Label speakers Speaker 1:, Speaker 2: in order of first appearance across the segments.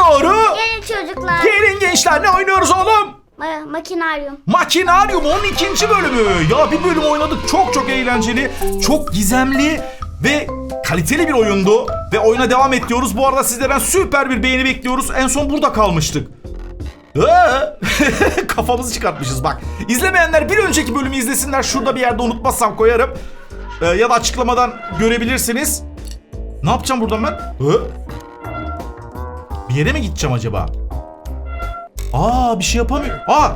Speaker 1: doğru.
Speaker 2: Gelin çocuklar.
Speaker 1: Gelin gençler ne oynuyoruz oğlum?
Speaker 2: Ma- makinaryum.
Speaker 1: Makinaryum onun ikinci bölümü. Ya bir bölüm oynadık çok çok eğlenceli, çok gizemli ve kaliteli bir oyundu. Ve oyuna devam et diyoruz. Bu arada sizlerden süper bir beğeni bekliyoruz. En son burada kalmıştık. Kafamızı çıkartmışız bak. İzlemeyenler bir önceki bölümü izlesinler. Şurada bir yerde unutmazsam koyarım. Ee, ya da açıklamadan görebilirsiniz. Ne yapacağım buradan ben? Hı? Bir yere mi gideceğim acaba? Aa bir şey yapamıyorum. Aa!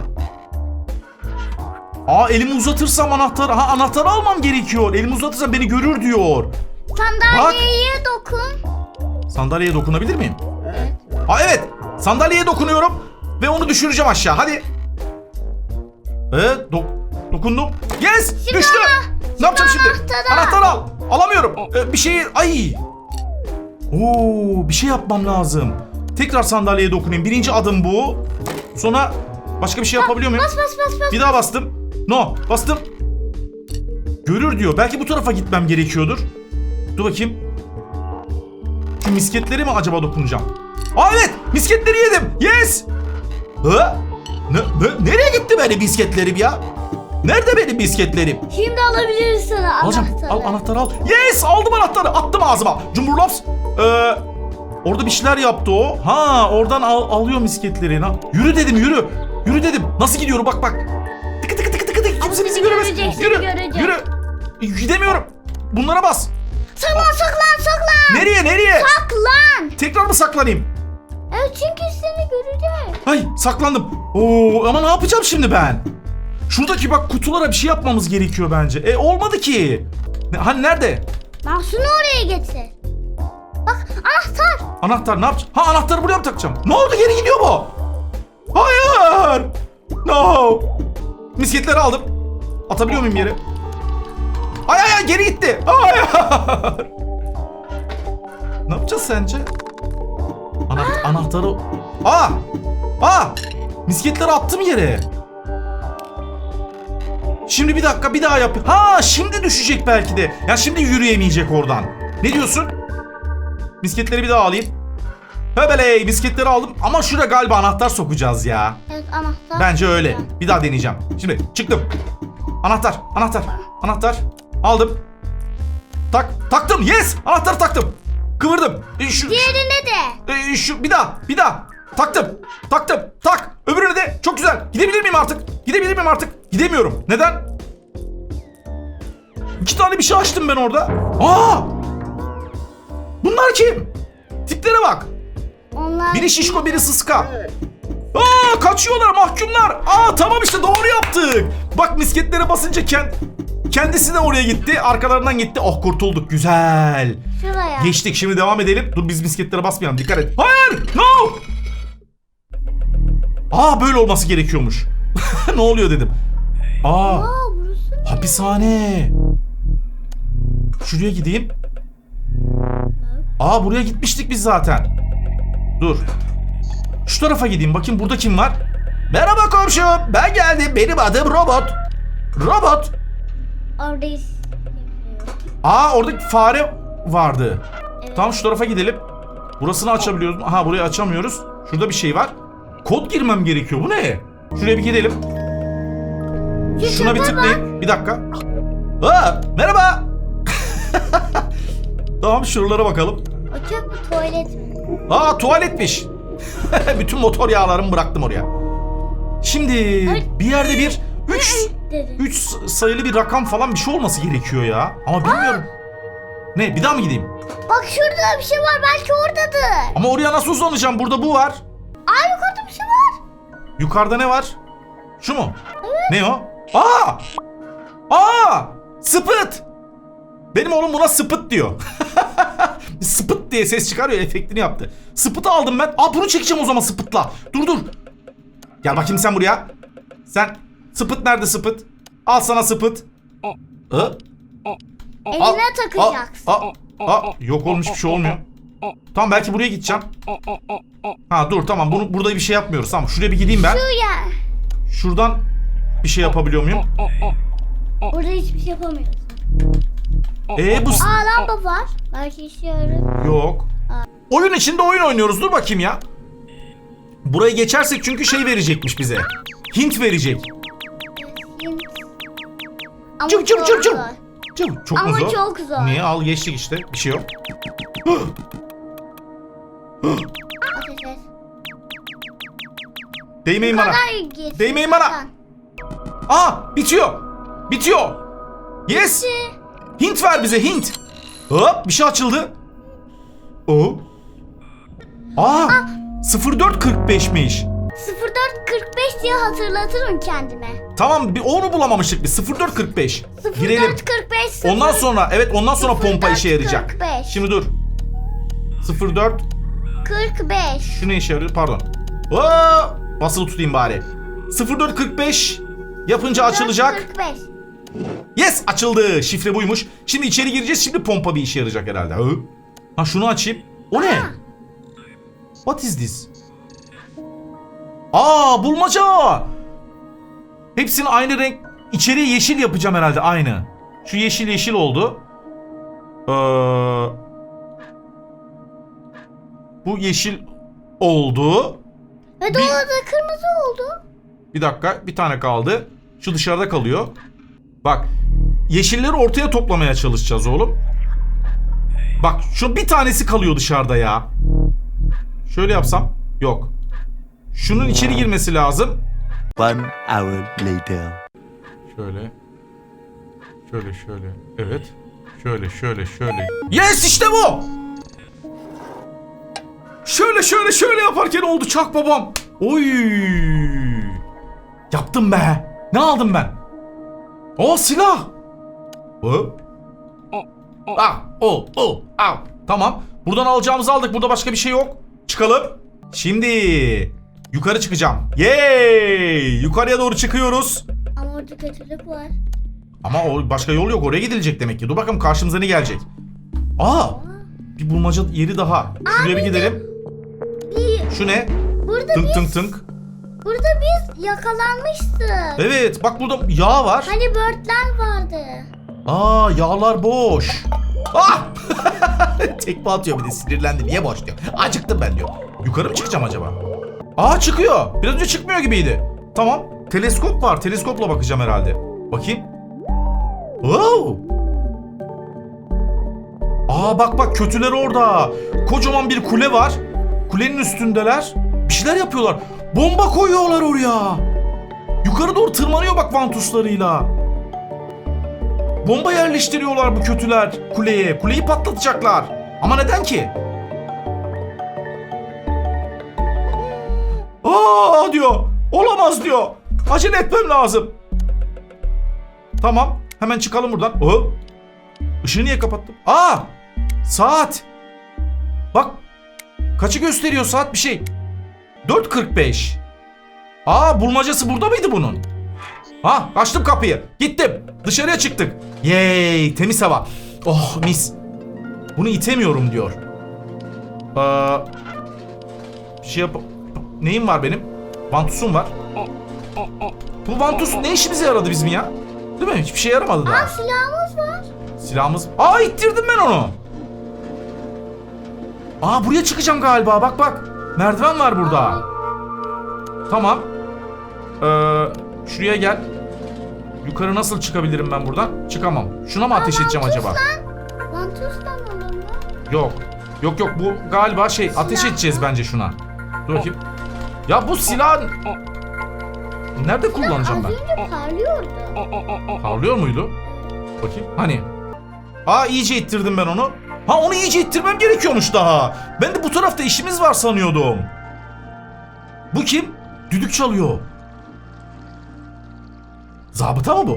Speaker 1: Aa elimi uzatırsam anahtarı... Ha anahtarı almam gerekiyor. Elimi uzatırsam beni görür diyor.
Speaker 2: Sandalyeye dokun.
Speaker 1: Sandalyeye dokunabilir miyim? Aa evet. Sandalyeye dokunuyorum. Ve onu düşüreceğim aşağı. Hadi. Evet. dok- dokundum. Yes. düştü. ne yapacağım şimdi?
Speaker 2: Anahtarı al.
Speaker 1: Alamıyorum. Ee, bir şeyi... Ay. Oo, bir şey yapmam lazım. Tekrar sandalyeye dokunayım. Birinci adım bu. Sonra başka bir şey yapabiliyor muyum?
Speaker 2: Bas bas bas bas.
Speaker 1: Bir daha bastım. No. Bastım. Görür diyor. Belki bu tarafa gitmem gerekiyordur. Dur bakayım. Şu misketleri mi acaba dokunacağım? Aa evet. Misketleri yedim. Yes. Ha? Ne, ne- nereye gitti benim misketlerim ya? Nerede benim misketlerim?
Speaker 2: Şimdi alabiliriz sana
Speaker 1: Alacağım.
Speaker 2: anahtarı.
Speaker 1: Al anahtarı al. Yes aldım anahtarı. Attım ağzıma. Cumburlaps. Ee, orada bir şeyler yaptı o. Ha oradan al, alıyor misketleri. Ha. Yürü dedim yürü. Yürü dedim. Nasıl gidiyorum bak bak. Tıkı tıkı tıkı tıkı tıkı. Kimse bizi göremez. Yürü.
Speaker 2: görecek.
Speaker 1: Yürü. E, Gidemiyorum. Bunlara bas.
Speaker 2: Saklan saklan saklan.
Speaker 1: Nereye nereye?
Speaker 2: Saklan.
Speaker 1: Tekrar mı saklanayım?
Speaker 2: Evet çünkü seni görecek.
Speaker 1: Ay saklandım. Oo ama ne yapacağım şimdi ben? Şuradaki bak kutulara bir şey yapmamız gerekiyor bence. E olmadı ki. Ne, hani nerede?
Speaker 2: Mahsun'u oraya getir. Bak anahtar.
Speaker 1: Anahtar ne yapacağım? Ha anahtarı buraya mı takacağım? Ne oldu geri gidiyor bu? Hayır. No. Misketleri aldım. Atabiliyor muyum yere? Ay ay ay geri gitti. Hayır. ne yapacağız sence? Ana- anahtarı... Aa! Aa! Misketleri attım yere. Şimdi bir dakika bir daha yap. Ha şimdi düşecek belki de. Ya şimdi yürüyemeyecek oradan. Ne diyorsun? Misketleri bir daha alayım. Höbeley misketleri aldım ama şuraya galiba anahtar sokacağız ya.
Speaker 2: Evet anahtar.
Speaker 1: Bence öyle. Bir daha deneyeceğim. Şimdi çıktım. Anahtar, anahtar, anahtar. Aldım. Tak, taktım. Yes! Anahtarı taktım. Kıvırdım. E, şu,
Speaker 2: Diğerine de.
Speaker 1: e, şu, bir daha, bir daha. Taktım, taktım, tak. Öbürüne de çok güzel. Gidebilir miyim artık? Gidebilir miyim artık? Gidemiyorum. Neden? İki tane bir şey açtım ben orada. Aa! Bunlar kim? Tiplere bak.
Speaker 2: Onlar
Speaker 1: Biri şişko biri sıska. Aa kaçıyorlar mahkumlar. Aa tamam işte doğru yaptık. Bak misketlere basınca kend kendisi de oraya gitti. Arkalarından gitti. Oh kurtulduk. Güzel.
Speaker 2: şuraya.
Speaker 1: Geçtik şimdi devam edelim. Dur biz misketlere basmayalım. Dikkat et. Hayır! No! Aa böyle olması gerekiyormuş. ne oluyor dedim. Aa
Speaker 2: Aa burası ne?
Speaker 1: hapishane. Şuraya gideyim. Aa buraya gitmiştik biz zaten. Dur. Şu tarafa gideyim bakayım burada kim var? Merhaba komşum ben geldim benim adım Robot. Robot.
Speaker 2: Oradayız.
Speaker 1: Aa orada fare vardı.
Speaker 2: Evet.
Speaker 1: Tamam şu tarafa gidelim. Burasını açabiliyoruz. Aha burayı açamıyoruz. Şurada bir şey var. Kod girmem gerekiyor. Bu ne? Şuraya bir gidelim. Şuna bir tıklayayım. Bir dakika. Aa, merhaba. tamam şuralara bakalım.
Speaker 2: O çöp mü tuvalet mi?
Speaker 1: Aa tuvaletmiş. Bütün motor yağlarımı bıraktım oraya. Şimdi bir yerde bir 3
Speaker 2: Dedim.
Speaker 1: 3 sayılı bir rakam falan bir şey olması gerekiyor ya. Ama bilmiyorum. Ne bir daha mı gideyim?
Speaker 2: Bak şurada bir şey var belki oradadır.
Speaker 1: Ama oraya nasıl uzanacağım? Burada bu var.
Speaker 2: Aa yukarıda bir şey var.
Speaker 1: Yukarıda ne var? Şu mu? Ne o? Aa! Aa! Sıpıt! Benim oğlum buna sıpıt diyor. sıpıt diye ses çıkarıyor efektini yaptı. Sıpıtı aldım ben. Aa bunu çekeceğim o zaman sıpıtla. Dur dur. Gel bakayım sen buraya. Sen sıpıt nerede sıpıt? Al sana sıpıt. Hı?
Speaker 2: Eline takacaksın.
Speaker 1: Aa, aa, aa, yok olmuş bir şey olmuyor. Tamam belki buraya gideceğim. Ha dur tamam bunu burada bir şey yapmıyoruz. Tamam şuraya bir gideyim ben.
Speaker 2: Şu yer.
Speaker 1: Şuradan bir şey yapabiliyor muyum?
Speaker 2: Burada hiçbir şey yapamıyorsun.
Speaker 1: Ee bu
Speaker 2: Aa lamba var. Belki işe yarar.
Speaker 1: yok. Oyun içinde oyun oynuyoruz. Dur bakayım ya. Burayı geçersek çünkü şey verecekmiş bize. Hint verecek.
Speaker 2: Hint. Ama
Speaker 1: Cıv cıv
Speaker 2: çok
Speaker 1: cıv cıv.
Speaker 2: zor.
Speaker 1: Cıv, çok mu
Speaker 2: Ama
Speaker 1: zor?
Speaker 2: çok zor.
Speaker 1: Niye? Al geçtik işte. Bir şey yok.
Speaker 2: Ateş et.
Speaker 1: Değmeyin bana.
Speaker 2: kadar.
Speaker 1: Değmeyin bana. Aa bitiyor. Bitiyor. Yes. Hint ver bize Hint. Hop bir şey açıldı. O. Aa 0445'miş.
Speaker 2: 0445 diye hatırlatırım kendime.
Speaker 1: Tamam bir onu bulamamıştık biz. 0445. Girelim.
Speaker 2: 0445
Speaker 1: Ondan sonra evet ondan sonra pompa işe yarayacak.
Speaker 2: 45.
Speaker 1: Şimdi dur. 04
Speaker 2: 45.
Speaker 1: şu ne işe yarıyor? Pardon. Aa, basılı tutayım bari. 0445 yapınca açılacak.
Speaker 2: 45.
Speaker 1: Yes açıldı. Şifre buymuş. Şimdi içeri gireceğiz. Şimdi pompa bir işe yarayacak herhalde. Ha şunu açayım. O ne? What is this? Aa bulmaca. Hepsinin aynı renk. İçeriye yeşil yapacağım herhalde aynı. Şu yeşil yeşil oldu. Ee, bu yeşil oldu.
Speaker 2: Ve
Speaker 1: Bir-
Speaker 2: da kırmızı oldu.
Speaker 1: Bir dakika bir tane kaldı. Şu dışarıda kalıyor. Bak yeşilleri ortaya toplamaya çalışacağız oğlum. Bak şu bir tanesi kalıyor dışarıda ya. Şöyle yapsam. Yok. Şunun içeri girmesi lazım.
Speaker 3: One hour later.
Speaker 1: Şöyle. Şöyle şöyle. Evet. Şöyle şöyle şöyle. Yes işte bu. Şöyle şöyle şöyle yaparken oldu çak babam. Oy. Yaptım be. Ne aldım ben? O silah. O. Ah, o, o, al. Tamam. Buradan alacağımızı aldık. Burada başka bir şey yok. Çıkalım. Şimdi yukarı çıkacağım. Yay! Yukarıya doğru çıkıyoruz.
Speaker 2: Ama orada kötülük var.
Speaker 1: Ama o başka yol yok. Oraya gidilecek demek ki. Dur bakalım karşımıza ne gelecek. Aa! Bir bulmaca yeri daha. Şuraya bir gidelim.
Speaker 2: Bir,
Speaker 1: Şu ne?
Speaker 2: burada
Speaker 1: Tınk
Speaker 2: biz,
Speaker 1: tınk tınk.
Speaker 2: Burada biz yakalanmıştık.
Speaker 1: Evet bak burada yağ var.
Speaker 2: Hani börtler vardı.
Speaker 1: Aa yağlar boş. Ah! Tekme atıyor bir de sinirlendi. Niye boş diyor. Acıktım ben diyor. Yukarı mı çıkacağım acaba? Aa çıkıyor. Biraz önce çıkmıyor gibiydi. Tamam. Teleskop var. Teleskopla bakacağım herhalde. Bakayım. Wow. Aa bak bak kötüler orada. Kocaman bir kule var. Kulenin üstündeler. Bir şeyler yapıyorlar. Bomba koyuyorlar oraya. Yukarı doğru tırmanıyor bak vantuslarıyla. Bomba yerleştiriyorlar bu kötüler kuleye. Kuleyi patlatacaklar. Ama neden ki? Aa diyor. Olamaz diyor. Acele etmem lazım. Tamam. Hemen çıkalım buradan. Oh. Işığı niye kapattım? Aa! Saat. Bak. Kaçı gösteriyor saat bir şey. 4.45. Aa bulmacası burada mıydı bunun? Ha açtım kapıyı. Gittim. Dışarıya çıktık. Yey temiz hava. Oh mis. Bunu itemiyorum diyor. Aa, bir şey yap... Neyim var benim? Vantusum var. Bu vantus ne işimize yaradı bizim ya? Değil mi? Hiçbir şey yaramadı daha.
Speaker 2: Aa silahımız var.
Speaker 1: Silahımız... Aa ittirdim ben onu. Aa buraya çıkacağım galiba. Bak bak. Merdiven var burada. Tamam. Ee, şuraya gel. Yukarı nasıl çıkabilirim ben buradan? Çıkamam. Şuna mı ateş edeceğim acaba?
Speaker 2: Mantustan olur mu?
Speaker 1: Yok. Yok yok bu galiba şey ateş edeceğiz bence şuna. Dur bakayım. Ya bu silah nerede kullanacağım ben?
Speaker 2: parlıyordu.
Speaker 1: Parlıyor muydu? Bakayım. Hani? Aa iyice ittirdim ben onu. Ha onu iyice ittirmem gerekiyormuş daha. Ben de bu tarafta işimiz var sanıyordum. Bu kim? Düdük çalıyor. Zabıta mı bu?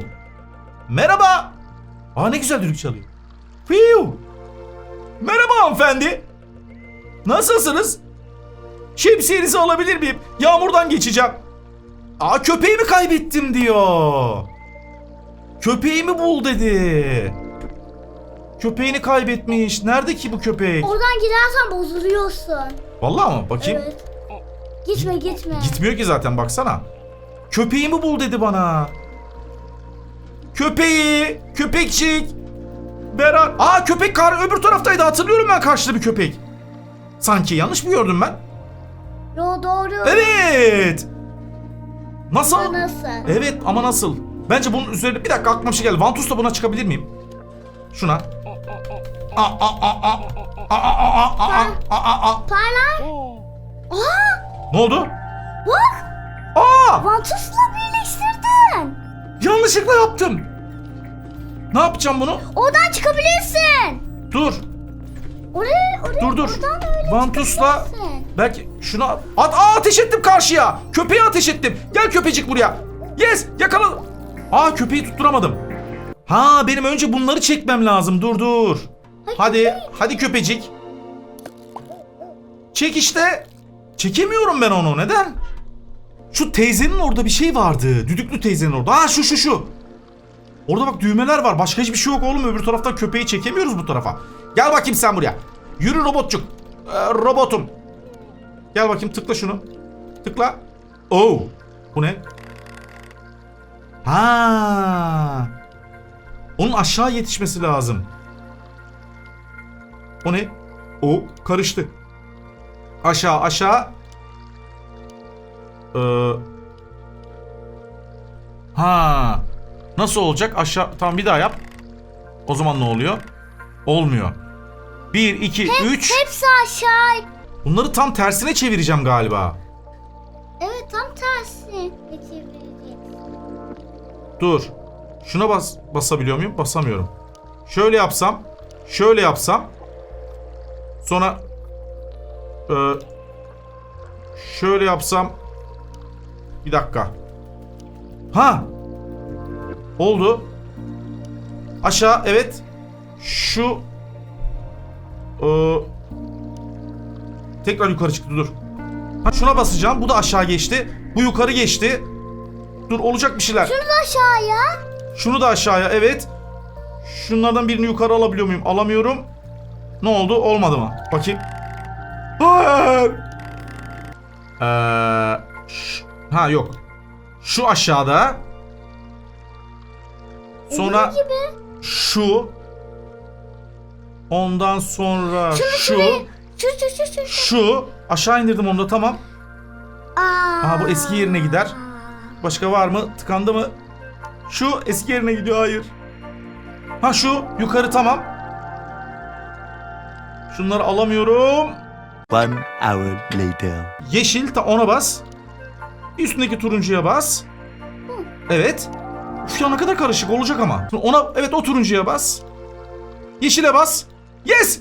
Speaker 1: Merhaba. Aa ne güzel düdük çalıyor. Fiu. Merhaba hanımefendi. Nasılsınız? Şemsiyenizi alabilir miyim? Yağmurdan geçeceğim. Aa köpeğimi kaybettim diyor. Köpeğimi bul dedi. Köpeğini kaybetmiş. Nerede ki bu köpek?
Speaker 2: Oradan gidersen bozuluyorsun.
Speaker 1: Vallahi mı? Bakayım.
Speaker 2: Evet. Gitme gitme.
Speaker 1: Gitmiyor ki zaten baksana. Köpeğimi bul dedi bana. Köpeği, köpekçik. Berat. Aa köpek kar öbür taraftaydı hatırlıyorum ben karşıda bir köpek. Sanki yanlış mı gördüm ben?
Speaker 2: Yo doğru.
Speaker 1: Evet. Nasıl?
Speaker 2: Bu Nasıl?
Speaker 1: Evet ama nasıl? Bence bunun üzerine bir dakika aklıma bir şey geldi. Vantus'la buna çıkabilir miyim? Şuna. Aa, aa, aa, aa. Aa, aa, aa, aa, aa, aa.
Speaker 2: Parlar. Aa!
Speaker 1: Ne oldu?
Speaker 2: Bak!
Speaker 1: Aa!
Speaker 2: Vantus'la birleştirdin.
Speaker 1: Yanlışlıkla yaptım. Ne yapacağım bunu?
Speaker 2: Oradan çıkabilirsin.
Speaker 1: Dur.
Speaker 2: Oraya, oraya,
Speaker 1: Dur dur.
Speaker 2: oradan öyle
Speaker 1: Vantus'la
Speaker 2: çıkabilirsin.
Speaker 1: belki şuna at aa, ateş ettim karşıya. Köpeğe ateş ettim. Gel köpecik buraya. Yes yakala. Aa köpeği tutturamadım. Ha benim önce bunları çekmem lazım. Dur dur. Hadi hadi köpecik. Çek işte. Çekemiyorum ben onu. Neden? Şu teyzenin orada bir şey vardı. Düdüklü teyzenin orada. Ha şu şu şu. Orada bak düğmeler var. Başka hiçbir şey yok oğlum. Öbür taraftan köpeği çekemiyoruz bu tarafa. Gel bakayım sen buraya. Yürü robotçuk. Ee, robotum. Gel bakayım tıkla şunu. Tıkla. Oh. Bu ne? Ha. Onun aşağı yetişmesi lazım. O ne? O karıştı. Aşağı aşağı. Ee, ha. Nasıl olacak? Aşağı. Tamam bir daha yap. O zaman ne oluyor? Olmuyor. 1, 2, 3.
Speaker 2: Hepsi aşağı.
Speaker 1: Bunları tam tersine çevireceğim galiba.
Speaker 2: Evet tam tersi. Geçebileceksin.
Speaker 1: Dur. Şuna bas basabiliyor muyum? Basamıyorum. Şöyle yapsam, şöyle yapsam. Sonra e, şöyle yapsam. Bir dakika. Ha. Oldu. Aşağı evet. Şu e, tekrar yukarı çıktı dur. Ha şuna basacağım. Bu da aşağı geçti. Bu yukarı geçti. Dur olacak bir şeyler.
Speaker 2: Şunu da aşağıya.
Speaker 1: Şunu da aşağıya evet. Şunlardan birini yukarı alabiliyor muyum? Alamıyorum. Ne oldu? Olmadı mı? Bakayım. Hayır. Ee, ha yok. Şu aşağıda. Sonra şu. Ondan sonra şu.
Speaker 2: Şu şu şu şu. şu.
Speaker 1: Aşağı indirdim onu da tamam.
Speaker 2: Aa.
Speaker 1: Aha, bu eski yerine gider. Başka var mı? Tıkandı mı? Şu eski yerine gidiyor. Hayır. Ha şu yukarı tamam. Şunları alamıyorum.
Speaker 3: One hour later.
Speaker 1: Yeşil ta ona bas. Üstündeki turuncuya bas. Evet. Uf ya ne kadar karışık olacak ama. Ona evet o turuncuya bas. Yeşile bas. Yes.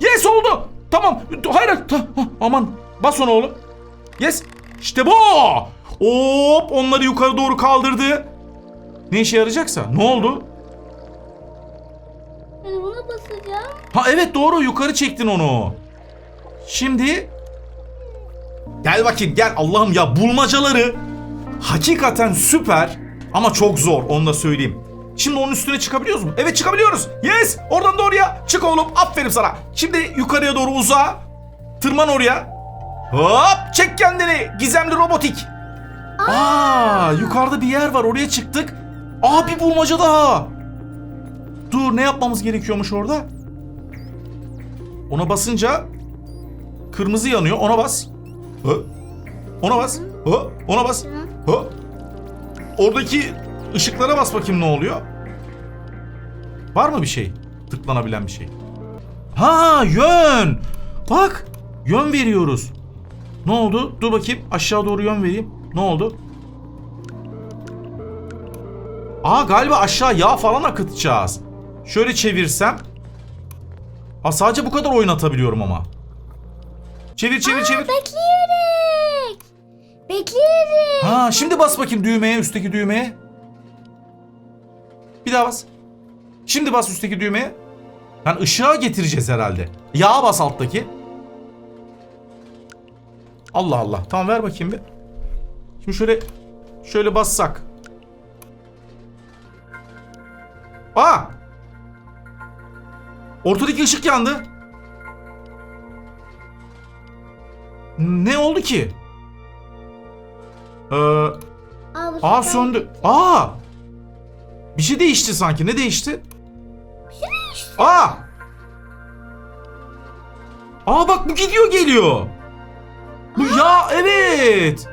Speaker 1: Yes oldu. Tamam. Hayır. Ta- aman. Bas ona oğlum. Yes. İşte bu. Hop onları yukarı doğru kaldırdı. Ne işe yarayacaksa. Ne oldu?
Speaker 2: Basacağım.
Speaker 1: Ha evet doğru yukarı çektin onu. Şimdi gel bakayım gel Allah'ım ya bulmacaları hakikaten süper ama çok zor onu da söyleyeyim. Şimdi onun üstüne çıkabiliyoruz mu? Evet çıkabiliyoruz. Yes oradan da oraya çık oğlum aferin sana. Şimdi yukarıya doğru uza. Tırman oraya. Hop çek kendini gizemli robotik. Aa yukarıda bir yer var oraya çıktık. Aa bir bulmaca daha. Dur ne yapmamız gerekiyormuş orada? Ona basınca kırmızı yanıyor. Ona bas. Hı? Ona bas. Hı? Ona bas. Hı? Oradaki ışıklara bas bakayım ne oluyor? Var mı bir şey? Tıklanabilen bir şey. Ha yön. Bak yön veriyoruz. Ne oldu? Dur bakayım aşağı doğru yön vereyim. Ne oldu? Aa galiba aşağı yağ falan akıtacağız. Şöyle çevirsem. Ha sadece bu kadar oynatabiliyorum ama. Çevir çevir çevir.
Speaker 2: Bekleyerek. Bekleyerek.
Speaker 1: Ha şimdi bas bakayım düğmeye üstteki düğmeye. Bir daha bas. Şimdi bas üstteki düğmeye. Yani ışığa getireceğiz herhalde. Yağa bas alttaki. Allah Allah. Tamam ver bakayım bir. Şimdi şöyle şöyle bassak. Aa! Ortadaki ışık yandı. Ne oldu ki? Ee,
Speaker 2: Aa, bu
Speaker 1: aa söndü. Aa! Bir şey değişti sanki. Ne değişti? Aa! Aa bak bu gidiyor geliyor. Bu ya evet Evet.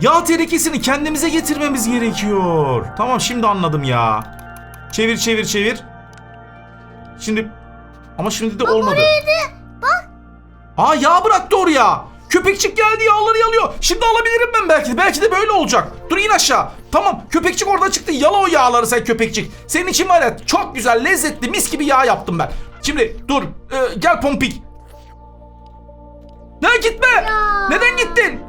Speaker 1: Yağ tenekesini kendimize getirmemiz gerekiyor. Tamam şimdi anladım ya. Çevir çevir çevir. Şimdi ama şimdi de olmadı.
Speaker 2: Bak.
Speaker 1: Aa yağ bıraktı oraya. Köpekçik geldi yağları yalıyor. Şimdi alabilirim ben belki de. Belki de böyle olacak. Dur in aşağı. Tamam köpekçik orada çıktı. Yala o yağları sen köpekçik. Senin için var ya çok güzel lezzetli mis gibi yağ yaptım ben. Şimdi dur e, gel pompik. Ne gitme.
Speaker 2: Ya.
Speaker 1: Neden gittin?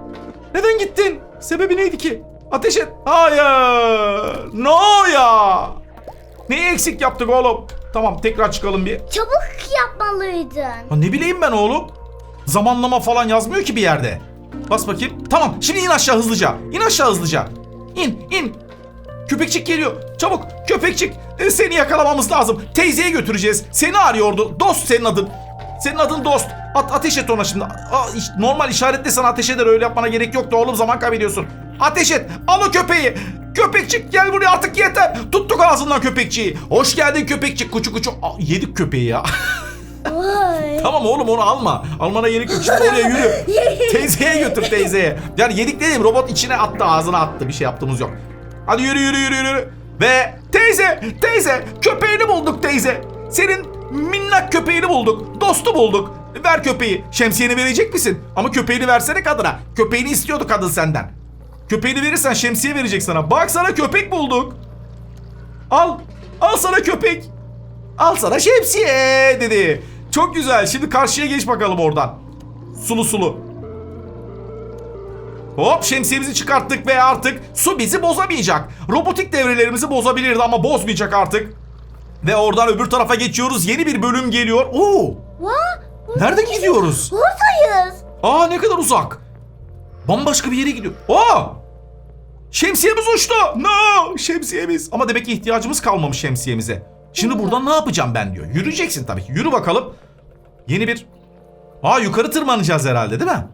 Speaker 1: Neden gittin? Sebebi neydi ki? Ateş et. Hayır. No ya. Neyi eksik yaptık oğlum? Tamam tekrar çıkalım bir.
Speaker 2: Çabuk yapmalıydın.
Speaker 1: Ha ne bileyim ben oğlum. Zamanlama falan yazmıyor ki bir yerde. Bas bakayım. Tamam şimdi in aşağı hızlıca. İn aşağı hızlıca. İn in. Köpekçik geliyor. Çabuk köpekçik. E, seni yakalamamız lazım. Teyzeye götüreceğiz. Seni arıyordu. Dost senin adın. Senin adın Dost. At, ateş et ona şimdi. Aa, iş- normal işaretle sana ateş eder. Öyle yapmana gerek yoktu oğlum. Zaman kaybediyorsun. Ateş et. Al o köpeği. Köpekçik gel buraya artık yeter. Tuttuk ağzından köpekçiyi. Hoş geldin köpekçik. Kuçu kuçu. Aa, yedik köpeği ya.
Speaker 2: Vay.
Speaker 1: Tamam oğlum onu alma. Almana gerek yok. Şimdi oraya yürü. teyzeye götür teyzeye. Yani yedik dedim robot içine attı ağzına attı. Bir şey yaptığımız yok. Hadi yürü yürü yürü yürü. Ve teyze teyze köpeğini bulduk teyze. Senin minnak köpeğini bulduk. Dostu bulduk. Ver köpeği. Şemsiyeni verecek misin? Ama köpeğini versene kadına. Köpeğini istiyordu kadın senden. Köpeğini verirsen şemsiye verecek sana. Bak sana köpek bulduk. Al. Al sana köpek. Al sana şemsiye dedi. Çok güzel. Şimdi karşıya geç bakalım oradan. Sulu sulu. Hop şemsiyemizi çıkarttık ve artık su bizi bozamayacak. Robotik devrelerimizi bozabilirdi ama bozmayacak artık. Ve oradan öbür tarafa geçiyoruz. Yeni bir bölüm geliyor. Oo! Nerede gidiyoruz?
Speaker 2: Buradayız.
Speaker 1: Aa ne kadar uzak. Bambaşka bir yere gidiyor. Aa! Şemsiyemiz uçtu. No! Şemsiyemiz. Ama demek ki ihtiyacımız kalmamış şemsiyemize. Şimdi buradan ne yapacağım ben diyor. Yürüyeceksin tabii ki. Yürü bakalım. Yeni bir... Aa yukarı tırmanacağız herhalde değil mi?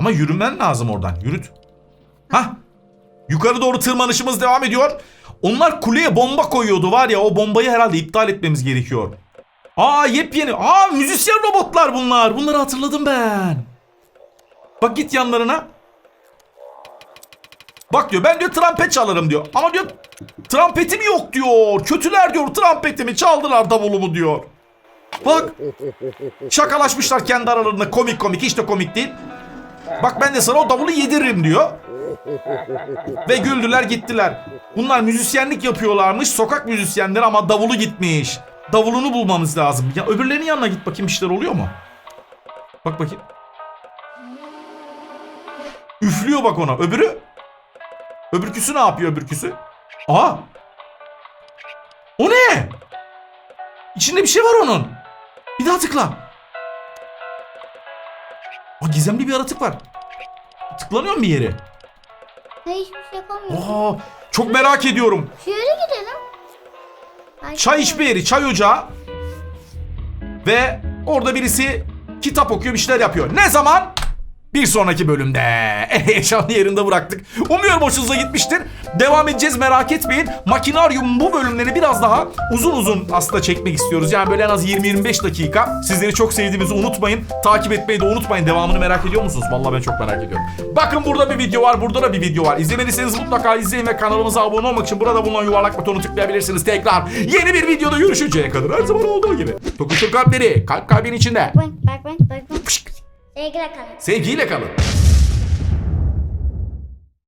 Speaker 1: Ama yürümen lazım oradan. Yürüt. Hah. Yukarı doğru tırmanışımız devam ediyor. Onlar kuleye bomba koyuyordu var ya o bombayı herhalde iptal etmemiz gerekiyor. Aa yepyeni. Aa müzisyen robotlar bunlar. Bunları hatırladım ben. Bak git yanlarına. Bak diyor ben diyor trompet çalarım diyor. Ama diyor trompetim yok diyor. Kötüler diyor trompetimi çaldılar davulumu diyor. Bak şakalaşmışlar kendi aralarında komik komik hiç de komik değil. Bak ben de sana o davulu yediririm diyor. Ve güldüler gittiler. Bunlar müzisyenlik yapıyorlarmış. Sokak müzisyenleri ama davulu gitmiş. Davulunu bulmamız lazım. Ya öbürlerinin yanına git bakayım bir şeyler oluyor mu? Bak bakayım. Üflüyor bak ona. Öbürü? Öbürküsü ne yapıyor öbürküsü? Aa! O ne? İçinde bir şey var onun. Bir daha tıkla. Aa, gizemli bir yaratık var. Tıklanıyor mu bir yere?
Speaker 2: Ne hiçbir şey yapamıyorum.
Speaker 1: Aa, çok merak ediyorum.
Speaker 2: Şu yere gidelim. Belki
Speaker 1: Çay içme yeri, çay ocağı. Ve orada birisi kitap okuyor, bir şeyler yapıyor. Ne zaman? Bir sonraki bölümde. Heyecanlı yerinde bıraktık. Umuyorum hoşunuza gitmiştir. Devam edeceğiz merak etmeyin. Makinaryum bu bölümleri biraz daha uzun uzun aslında çekmek istiyoruz. Yani böyle en az 20-25 dakika. Sizleri çok sevdiğimizi unutmayın. Takip etmeyi de unutmayın. Devamını merak ediyor musunuz? Vallahi ben çok merak ediyorum. Bakın burada bir video var, burada da bir video var. İzlemediyseniz mutlaka izleyin ve kanalımıza abone olmak için burada bulunan yuvarlak butonu tıklayabilirsiniz. Tekrar yeni bir videoda görüşünceye kadar her zaman olduğu gibi. Tokuştur kalpleri, kalp kalbin içinde.
Speaker 2: Bak bak bak bak. Sevgiyle kalın.
Speaker 1: Sevgiyle kalın.